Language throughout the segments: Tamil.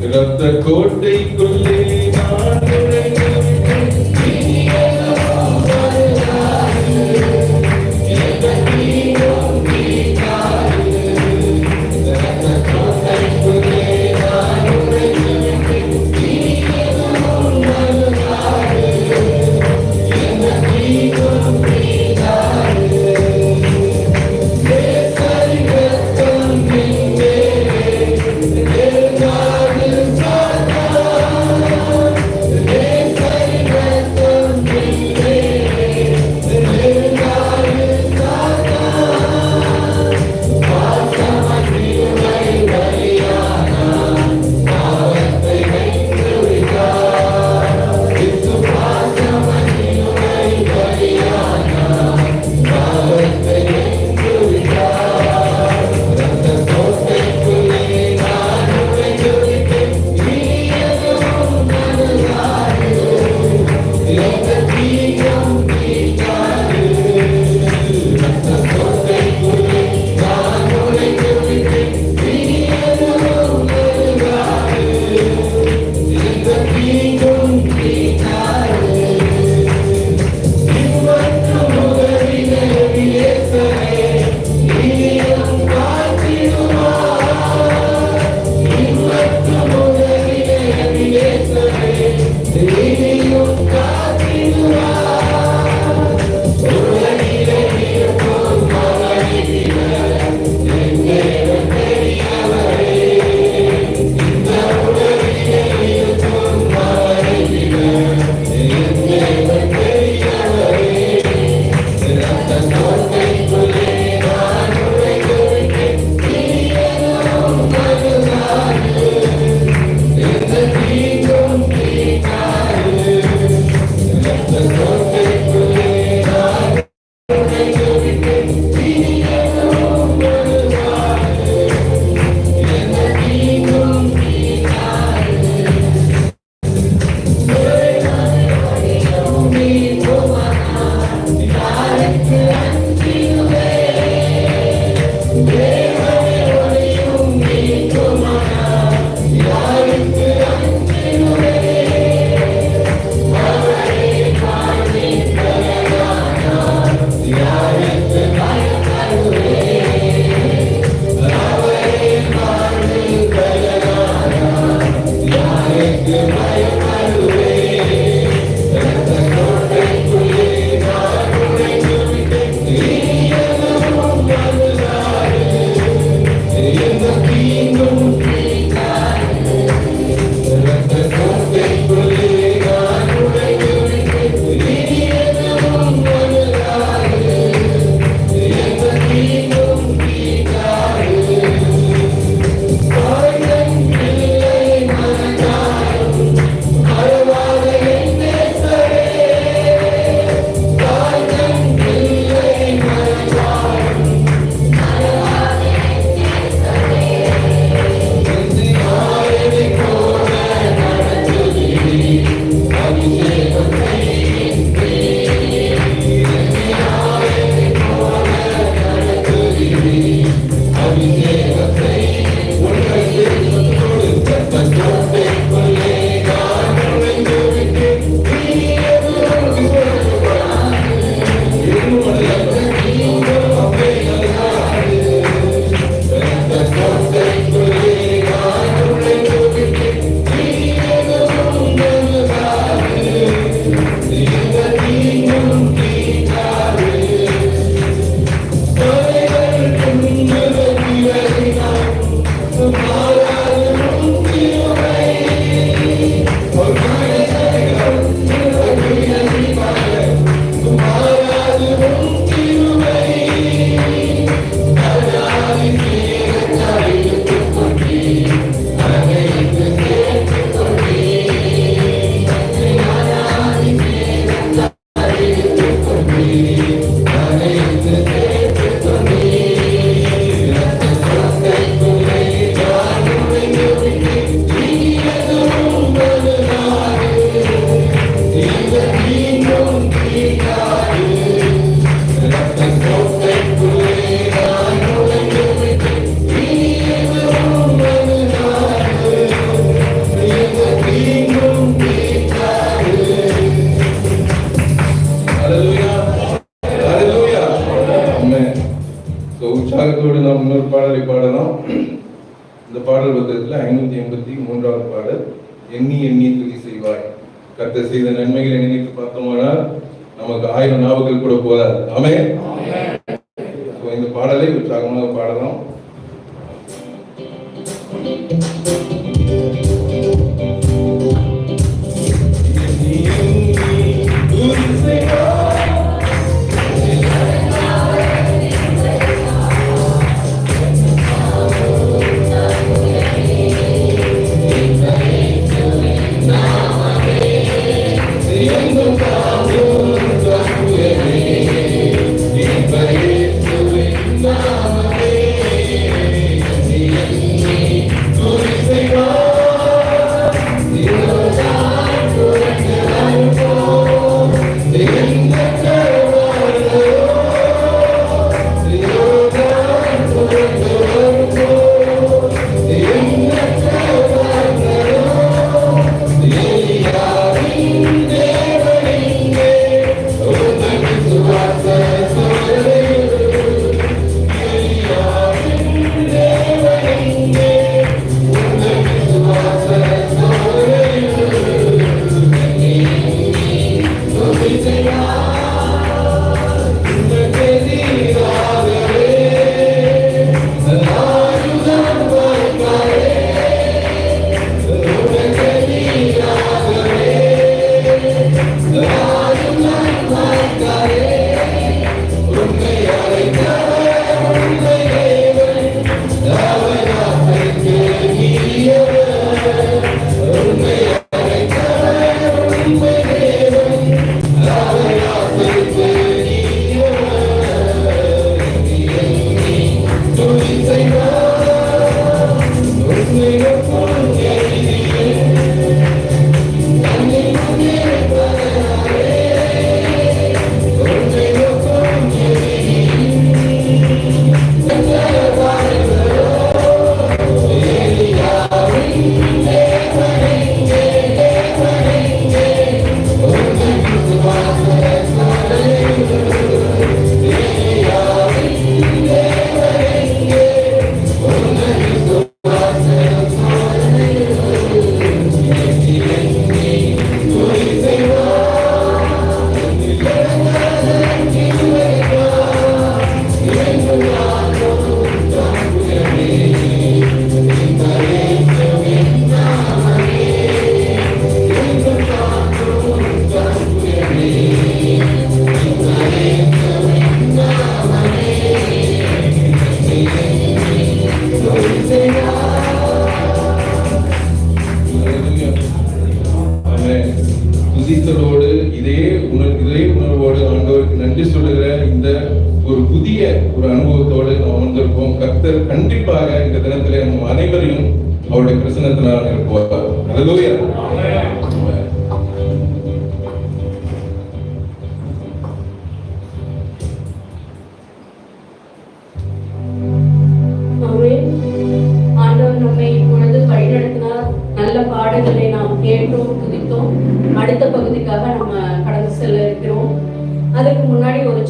இரத்த கோட்டைக்குள்ளே நான் செய்த நன்மைகளை நினைத்து பார்த்தோமானால் நமக்கு ஆயிரம் நாவுகள் கூட போதாது ஆமே இந்த பாடலை உற்சாகமாக பாடலாம். எண்ணி துதித்தலோடு இதே உணர் இதே உணர்வோடு ஆண்டவருக்கு நன்றி சொல்லுகிற இந்த ஒரு புதிய ஒரு அனுபவத்தோடு நாம் வந்திருப்போம் கர்த்தர் கண்டிப்பாக இந்த தினத்திலே நம்ம அனைவரையும் அவருடைய பிரசனத்தினால் இருப்போம் அதுவே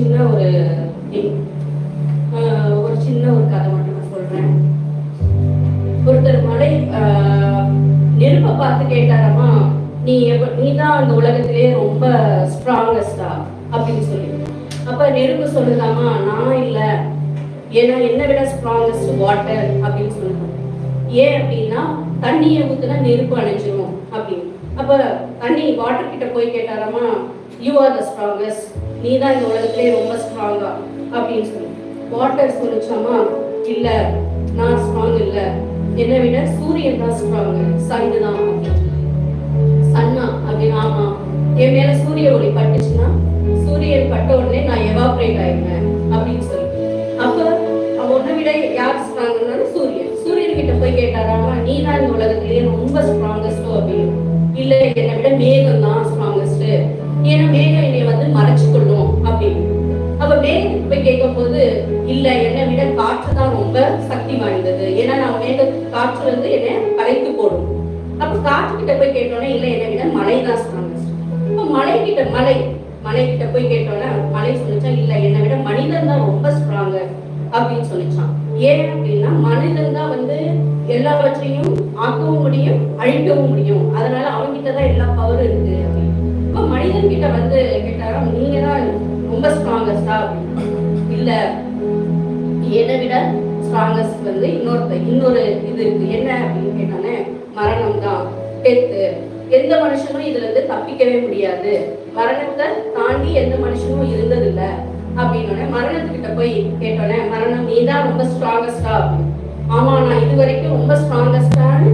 சின்ன ஒரு ஒரு சின்ன ஒரு கதை மட்டும் நான் சொல்றேன். ஒருத்தர் மலை நெருப்பை பார்த்து கேட்டாராமா நீ எப்ப நீ தான் அந்த உலகத்திலேயே ரொம்ப ஸ்ட்ராங்கஸ்டா அப்படின்னு சொல்லி. அப்ப நெருப்பு சொல்லுதாமா நான் இல்லை. ஏன்னா என்னை விட ஸ்ட்ராங்கஸ்ட் வாட்டர் அப்படின்னு சொல்லுவோம் ஏன் அப்படின்னா தண்ணியை ஊத்துனா நெருப்பு அணைஞ்சிரும் அப்படின்னு. அப்ப தண்ணி வாட்டர் கிட்ட போய் கேட்டாராமா யூ ஆர் த ஸ்ட்ராங்கஸ்ட் நீ தான் இந்த உலகத்திலே ரொம்ப ஸ்ட்ராங்கா அப்படின்னு சொல்லி. வாட்டர் சொல்லிச்சாமா? இல்ல நான் ஸ்ட்ராங் இல்ல. என்னை விட சூரியன் தான் ஸ்ட்ராங் சன் தான் சன்னா அப்படின்னு ஆமா. என் மேல சூரிய ஒளி பட்டுச்சுன்னா சூரியன் பட்ட உடனே நான் எவாப்ரேட் ஆயிடுவேன் அப்படின்னு சொல்லி. அப்ப அவன் உன்னை விட யார் ஸ்ட்ராங்னாலும் சூரியன். சூரியன் கிட்ட போய் கேட்டாராமா நீ தான் இந்த உலகத்திலேயே ரொம்ப ஸ்ட்ராங்கஸ்டோ அப்படின்னு. இல்ல என்னை விட மேகம் தான் ஸ்ட்ராங்கஸ்ட் ஏன்னா மேகம் என்னை வந்து மறைச்சு கொள்ளும் அப்படின்னு. அப்ப மேகத்துக்கு போய் கேட்கும் போது இல்ல என்னை விட காற்று தான் ரொம்ப சக்தி வாய்ந்தது. ஏன்னா நான் மேக காற்று வந்து என்னை கலைத்து போடும். அப்ப காற்று கிட்ட போய் கேட்டோன்னே இல்ல என்னை விட மழை தான் ஸ்ட்ராங்கஸ்ட் அப்ப மலை கிட்ட மலை மலை கிட்ட போய் கேட்டோன்னா மலை சொல்லிச்சா இல்ல என்னை விட மனிதன் தான் ரொம்ப ஸ்ட்ராங்கு அப்படின்னு சொல்லிச்சான். ஏன் அப்படின்னா மனிதன் தான் வந்து எல்லாவற்றையும் ஆக்கவும் முடியும் அழிக்கவும் முடியும். அதனால அவன்கிட்ட தான் எல்லா பவரும் இருக்கு அப்படின்னு மனிதன் கிட்ட வந்து கேட்டாரா நீங்க தான் ரொம்ப ஸ்ட்ராங்கஸ்டா இல்ல என்னை விட ஸ்ட்ராங்கஸ்ட் வந்து இன்னொரு இன்னொரு இது இருக்கு. என்ன அப்படின்னு கேட்டானே மரணம் தான் டெத்து எந்த மனுஷனும் இதுல இருந்து தப்பிக்கவே முடியாது. மரணத்தை தாண்டி எந்த மனுஷனும் இருந்ததில்ல அப்படின்னோடனே மரணத்துக்கிட்ட போய் கேட்டோன்னே மரணம் நீ தான் ரொம்ப ஸ்ட்ராங்கஸ்டா ஆமா நான் இது வரைக்கும் ரொம்ப ஸ்ட்ராங்கஸ்டான்னு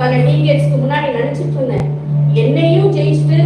பல டீகேட்ஸ்க்கு முன்னாடி நினைச்சிட்டு இருந்தேன். என்னையும் ஜெயிச்சுட்டு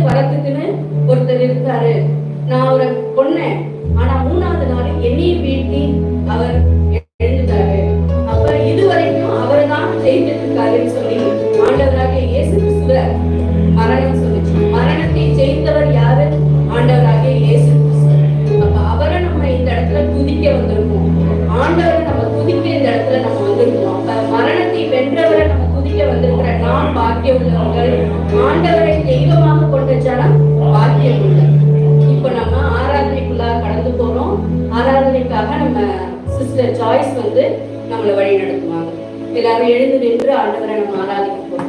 சிஸ்டர் வந்து நம்மளை வழி நடத்துவாங்க எல்லாரும் எழுந்து நின்று ஆண்டவரை நம்ம ஆராதிக்க போறோம்.